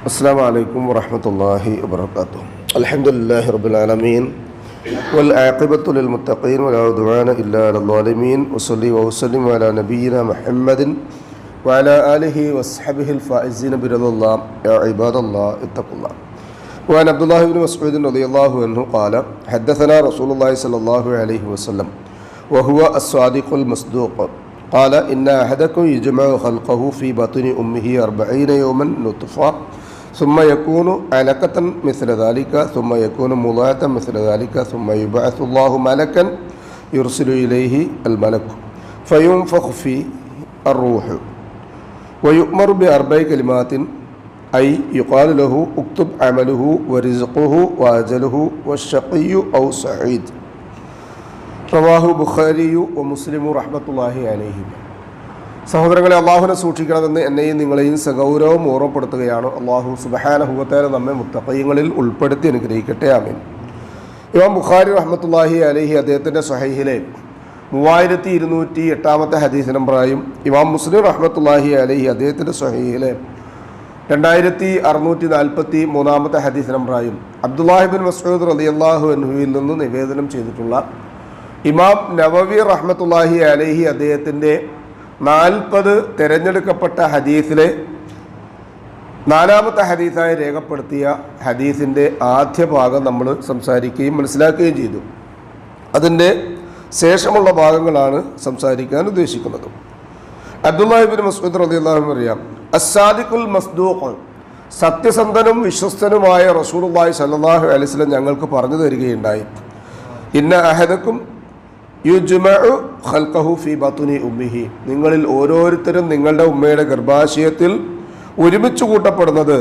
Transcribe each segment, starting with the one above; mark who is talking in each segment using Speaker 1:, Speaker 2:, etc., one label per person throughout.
Speaker 1: السلام عليكم ورحمة الله وبركاته. الحمد لله رب العالمين. والعاقبة للمتقين ولا عدوان إلا على الظالمين. وصلي وسلم على نبينا محمد وعلى آله وصحبه الفائزين برضا الله. يا عباد الله اتقوا الله. وعن عبد الله بن مسعود رضي الله عنه قال حدثنا رسول الله صلى الله عليه وسلم وهو الصادق المصدوق. قال إن أحدكم يجمع خلقه في بطن أمه أربعين يوما نطفة ثم يكون علقة مثل ذلك ثم يكون مضاة مثل ذلك ثم يبعث الله ملكا يرسل إليه الملك. فينفخ في الروح. ويؤمر بأربع كلمات أي يقال له اكتب عمله ورزقه وأجله والشقي أو سعيد. رواه البخاري ومسلم رحمة الله عليهما. സഹോദരങ്ങളെ അള്ളാഹുനെ സൂക്ഷിക്കണമെന്ന് എന്നെയും നിങ്ങളെയും സഗൗരവം ഓർമ്മപ്പെടുത്തുകയാണ്. അള്ളാഹു സുബഹാനഹുവത്തേനെ നമ്മെ മുത്തപ്പയ്യങ്ങളിൽ ഉൾപ്പെടുത്തി അനുഗ്രഹിക്കട്ടെ. ആമീൻ. ഇമാം ബുഖാരി റഹ്മത്തുല്ലാഹി അലഹി അദ്ദേഹത്തിന്റെ സഹൈഹിലെ മൂവായിരത്തി ഇരുന്നൂറ്റി എട്ടാമത്തെ ഹദീസ് നമ്പറായും ഇമാം മുസ്ലിം റഹ്മത്തുല്ലാഹി അലഹി അദ്ദേഹത്തിന്റെ സഹൈഹിലെ രണ്ടായിരത്തി അറുന്നൂറ്റി നാൽപ്പത്തി മൂന്നാമത്തെ ഹദീസ് നമ്പറായും അബ്ദുല്ലാഹിബിൻ മസൂദ് റലി അള്ളാഹു അൻഹുവിൽ നിന്ന് നിവേദനം ചെയ്തിട്ടുള്ള ഇമാം നവവി റഹ്മത്തുല്ലാഹി അലഹി അദ്ദേഹത്തിന്റെ നാൽപ്പത് തിരഞ്ഞെടുക്കപ്പെട്ട ഹദീസിലെ നാലാമത്തെ ഹദീസായി രേഖപ്പെടുത്തിയ ഹദീസിന്റെ ആദ്യ ഭാഗം നമ്മൾ സംസാരിക്കുകയും മനസ്സിലാക്കുകയും ചെയ്തു. അതിന്റെ ശേഷമുള്ള ഭാഗങ്ങളാണ് സംസാരിക്കാൻ ഉദ്ദേശിക്കുന്നത്. അബ്ദുല്ലാഹിബിൻ മസ്ഊദ് അള്ളാഹു അറിയാം അസാദിഖുൽ മസ്ദൂഖ് സത്യസന്ധനും വിശ്വസ്തനുമായ റസൂലുള്ളാഹി സല്ലല്ലാഹു അലൈഹി വസല്ലം ഞങ്ങൾക്ക് പറഞ്ഞു തരികയുണ്ടായി. ഇന്ന അഹദക്കും യുജ്മഉ ഖൽഖഹു ഫീ ബത്തുനി ഉമ്മിഹി. നിങ്ങളിൽ ഓരോരുത്തരും നിങ്ങളുടെ ഉമ്മയുടെ ഗർഭാശയത്തിൽ ഒരുമിച്ച് കൂട്ടപ്പെടുന്നത്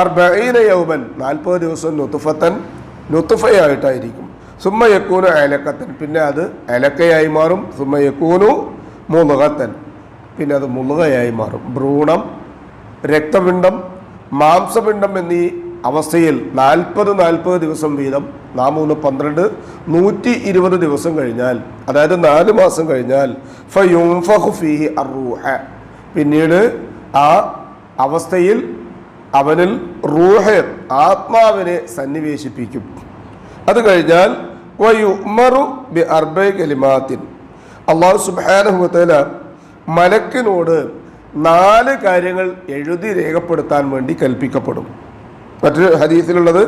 Speaker 1: അർബഈന യൗമൻ നാൽപ്പത് ദിവസം നുത്തുഫത്തൻ നുത്തുഫയായിട്ടായിരിക്കും സുമ്മ യക്കൂനു അലക്കത്തൻ പിന്നെ അത് അലക്കയായി മാറും. സുമ്മ യക്കൂനു മുളുകത്തൻ. പിന്നെ അത് മുളുകയായി മാറും. ഭ്രൂണം രക്തപിണ്ഡം മാംസപിണ്ഡം എന്നീ അവസ്ഥയിൽ നാൽപ്പത് നാൽപ്പത് ദിവസം വീതം നാം മൂന്ന് പന്ത്രണ്ട് നൂറ്റി ഇരുപത് ദിവസം കഴിഞ്ഞാൽ അതായത് നാല് മാസം കഴിഞ്ഞാൽ ഫീഹി പിന്നീട് ആ അവസ്ഥയിൽ അവനിൽ റൂഹ ആത്മാവിനെ സന്നിവേശിപ്പിക്കും. അത് കഴിഞ്ഞാൽ ബി അള്ളാഹു സുബാനുഹത്തല മലക്കിനോട് നാല് കാര്യങ്ങൾ എഴുതി രേഖപ്പെടുത്താൻ വേണ്ടി കൽപ്പിക്കപ്പെടും. മറ്റൊരു ഹദീസിലുള്ളത്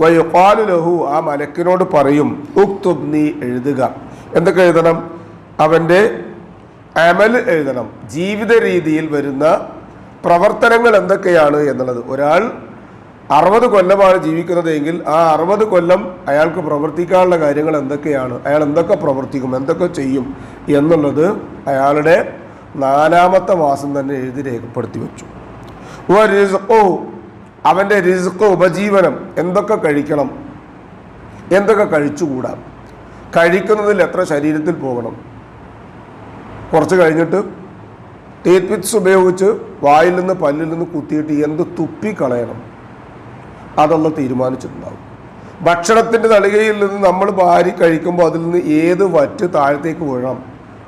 Speaker 1: വയുക്കാലു ലഹു ആ മലക്കിനോട് പറയും ഉക്തുബ് നീ എഴുതുക. എന്തൊക്കെ എഴുതണം? അവന്റെ അമൽ എഴുതണം. ജീവിത രീതിയിൽ വരുന്ന പ്രവർത്തനങ്ങൾ എന്തൊക്കെയാണ് എന്നുള്ളത്. ഒരാൾ അറുപത് കൊല്ലമാണ് ജീവിക്കുന്നതെങ്കിൽ ആ അറുപത് കൊല്ലം അയാൾക്ക് പ്രവർത്തിക്കാനുള്ള കാര്യങ്ങൾ എന്തൊക്കെയാണ്? അയാൾ എന്തൊക്കെ പ്രവർത്തിക്കും? എന്തൊക്കെ ചെയ്യും? എന്നുള്ളത് അയാളുടെ നാലാമത്തെ മാസം തന്നെ എഴുതി രേഖപ്പെടുത്തി വെച്ചു. ഓ അവന്റെ റിസ്ക് ഉപജീവനം എന്തൊക്കെ കഴിക്കണം? എന്തൊക്കെ കഴിച്ചുകൂടാ? കഴിക്കുന്നതിൽ എത്ര ശരീരത്തിൽ പോകണം? കുറച്ച് കഴിഞ്ഞിട്ട് ടീത്ത് പിറ്റ്സ് ഉപയോഗിച്ച് വായിൽ നിന്ന് പല്ലിൽ നിന്ന് കുത്തിയിട്ട് എന്ത് തുപ്പിക്കളയണം അതൊന്ന് തീരുമാനിച്ചിട്ടുണ്ടാവും. ഭക്ഷണത്തിന്റെ തളികയിൽ നിന്ന് നമ്മൾ വാരി കഴിക്കുമ്പോൾ അതിൽ നിന്ന് ഏത് വറ്റ് താഴത്തേക്ക് വീഴണം?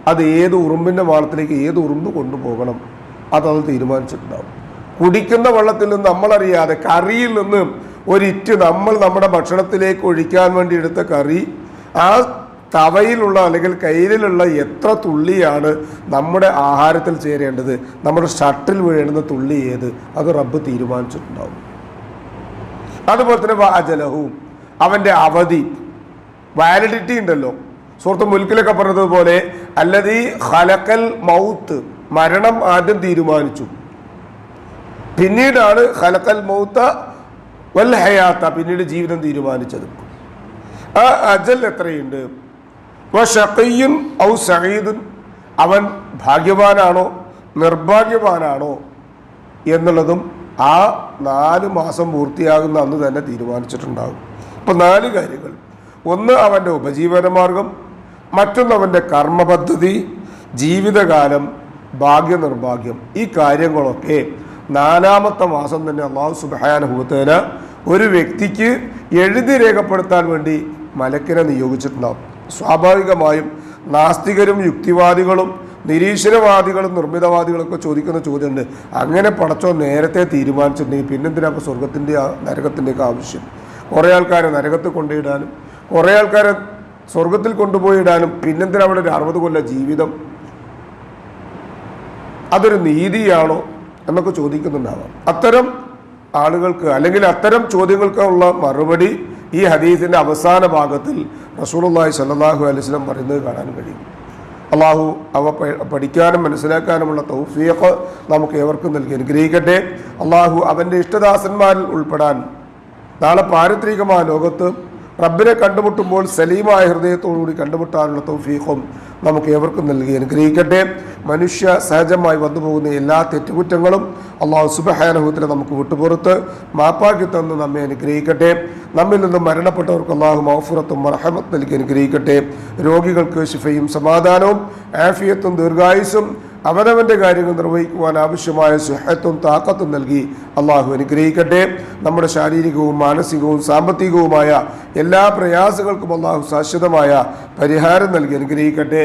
Speaker 1: അത് ഏത് ഉറുമ്പിന്റെ മാളത്തിലേക്ക് ഏത് ഉറുമ്പ് കൊണ്ടുപോകണം? അതത് തീരുമാനിച്ചിട്ടുണ്ടാവും. കുടിക്കുന്ന വെള്ളത്തിൽ നിന്ന് നമ്മളറിയാതെ കറിയിൽ നിന്നും ഒരിറ്റ് നമ്മൾ നമ്മുടെ ഭക്ഷണത്തിലേക്ക് ഒഴിക്കാൻ വേണ്ടി എടുത്ത കറി ആ തവയിലുള്ള അല്ലെങ്കിൽ കയ്യിലുള്ള എത്ര തുള്ളിയാണ് നമ്മുടെ ആഹാരത്തിൽ ചേരേണ്ടത് നമ്മുടെ ഷട്ടിൽ വീഴുന്ന തുള്ളി ഏത് അത് റബ്ബ് തീരുമാനിച്ചിട്ടുണ്ടാവും. അതുപോലെ തന്നെ വാജലഹവും അവന്റെ അവധി വാലിഡിറ്റി ഉണ്ടല്ലോ. സുഹൃത്ത് മുൽക്കിലൊക്കെ പറഞ്ഞതുപോലെ അല്ലതീ ഹലക്കൽ മൗത്ത് മരണം ആദ്യം തീരുമാനിച്ചു. പിന്നീടാണ് ഹലക്കൽ മൗത്ത വൽ ഹയാത്ത പിന്നീട് ജീവിതം തീരുമാനിച്ചത്. ആ അജൽ എത്രയുണ്ട്? ഔ സഹീദുൻ അവൻ ഭാഗ്യവാനാണോ? നിർഭാഗ്യവാനാണോ? എന്നുള്ളതും ആ നാല് മാസം പൂർത്തിയാകുന്ന അന്ന് തന്നെ തീരുമാനിച്ചിട്ടുണ്ടാകും. അപ്പം നാല് കാര്യങ്ങൾ. ഒന്ന് അവന്റെ ഉപജീവനമാർഗം മറ്റൊന്ന് അവന്റെ കർമ്മപദ്ധതി ജീവിതകാലം ഭാഗ്യനിർഭാഗ്യം. ഈ കാര്യങ്ങളൊക്കെ നാലാമത്തെ മാസം തന്നെ അള്ളാഹു സുബാനുഭവത്തേന ഒരു വ്യക്തിക്ക് എഴുതി രേഖപ്പെടുത്താൻ വേണ്ടി മലക്കിനെ നിയോഗിച്ചിട്ടുണ്ടാവും. സ്വാഭാവികമായും നാസ്തികരും യുക്തിവാദികളും നിരീശ്വരവാദികളും നിർമ്മിതവാദികളൊക്കെ ചോദിക്കുന്ന ചോദ്യമുണ്ട്. അങ്ങനെ പടച്ചോ നേരത്തെ തീരുമാനിച്ചിട്ടുണ്ടെങ്കിൽ പിന്നെന്തിനാ ഇപ്പോൾ സ്വർഗത്തിന്റെ നരകത്തിന്റെയൊക്കെ ആവശ്യം? കുറേ ആൾക്കാരെ നരകത്ത് കൊണ്ടുപോയിടാനും കുറേ ആൾക്കാരെ സ്വർഗത്തിൽ കൊണ്ടുപോയി ഇടാനും പിന്നെന്തിനാ അവിടെ ഒരു അറുപത് കൊല്ല ജീവിതം? അതൊരു നീതിയാണോ? എന്നൊക്കെ ചോദിക്കുന്നുണ്ടാവാം. അത്തരം ആളുകൾക്ക് അല്ലെങ്കിൽ അത്തരം ചോദ്യങ്ങൾക്കുള്ള മറുപടി ഈ ഹദീസിന്റെ അവസാന ഭാഗത്തിൽ റസൂലുള്ളാഹി സല്ലാഹു അലൈഹി വസല്ലം പറയുന്നത് കാണാൻ കഴിയും. അള്ളാഹു അവ പഠിക്കാനും മനസ്സിലാക്കാനുമുള്ള തൗഫീഖ് നമുക്ക് ഏവർക്കും നൽകി അനുഗ്രഹിക്കട്ടെ. അള്ളാഹു അവന്റെ ഇഷ്ടദാസന്മാരിൽ ഉൾപ്പെടാൻ നാളെ പാരിത്രികമായ ലോകത്ത് റബ്ബിനെ കണ്ടുമുട്ടുമ്പോൾ സലീമായ ഹൃദയത്തോടുകൂടി കണ്ടുമുട്ടാനുള്ള തൗഫീഖും നമുക്ക് ഏവർക്കും നൽകി അനുഗ്രഹിക്കട്ടെ. മനുഷ്യ സഹജമായി വന്നുപോകുന്ന എല്ലാ തെറ്റുകുറ്റങ്ങളും അള്ളാഹു സുബഹാനഹുത്തിനെ നമുക്ക് വിട്ടുപുറത്ത് മാപ്പാക്കി തന്ന് നമ്മെ അനുഗ്രഹിക്കട്ടെ. നമ്മിൽ നിന്നും മരണപ്പെട്ടവർക്ക് അള്ളാഹു മൗഫുറത്തും മർഹമത്ത് നൽകി അനുഗ്രഹിക്കട്ടെ. രോഗികൾക്ക് ശിഫയും സമാധാനവും ആഫിയത്തും ദീർഘായുസും അവനവന്റെ കാര്യങ്ങൾ നിർവഹിക്കുവാൻ ആവശ്യമായ സുഹത്തും താക്കത്തും നൽകി. അള്ളാഹു അനുഗ്രഹിക്കട്ടെ. നമ്മുടെ ശാരീരികവും മാനസികവും സാമ്പത്തികവുമായ എല്ലാ പ്രയാസങ്ങൾക്കും അള്ളാഹു ശാശ്വതമായ പരിഹാരം നൽകി അനുഗ്രഹിക്കട്ടെ.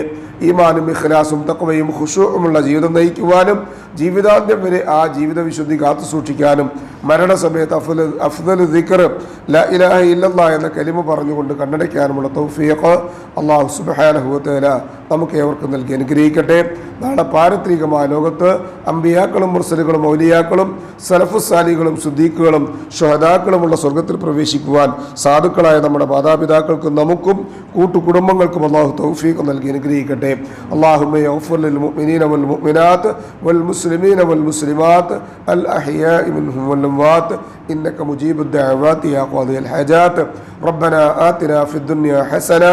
Speaker 1: ഈമാനും ഇഖ്ലാസും തക്കവയും ഖുഷുവുമുള്ള ജീവിതം നയിക്കുവാനും ജീവിതാന്ത്യം വരെ ആ ജീവിത വിശുദ്ധി കാത്തു സൂക്ഷിക്കാനും മരണസമയത്ത് അഫ്ദൽ അഫ്ദൽ ദിക്കർ ല ഇലാഹ ഇല്ലല്ലാ എന്ന കലിമ പറഞ്ഞുകൊണ്ട് കണ്ണടയ്ക്കാനുമുള്ള തൗഫീഖ് അള്ളാഹു സുബ്ഹാനഹുവതആല നമുക്ക് ഏവർക്കും നൽകി അനുഗ്രഹിക്കട്ടെ നാളെ പാരത്രികമായ ലോകത്ത് അമ്പിയാക്കളും മുർസലുകളും മൗലിയാക്കളും സലഫുസാലികളും സുദ്ദീഖുകളും ഷഹദാക്കളുമുള്ള സ്വർഗത്തിൽ പ്രവേശിക്കുവാൻ സാധുക്കളായ നമ്മുടെ മാതാപിതാക്കൾക്കും നമുക്കും കൂട്ടുകുടുംബങ്ങൾക്കും അള്ളാഹു തൗഫീഖ് നൽകി അനുഗ്രഹിക്കട്ടെ اللهم يغفر للمؤمنين والمؤمنات والمسلمين والمسلمات الأحياء منهم والأموات إنك مجيب الدعوات يا قاضي الحاجات ربنا آتنا في الدنيا حسنة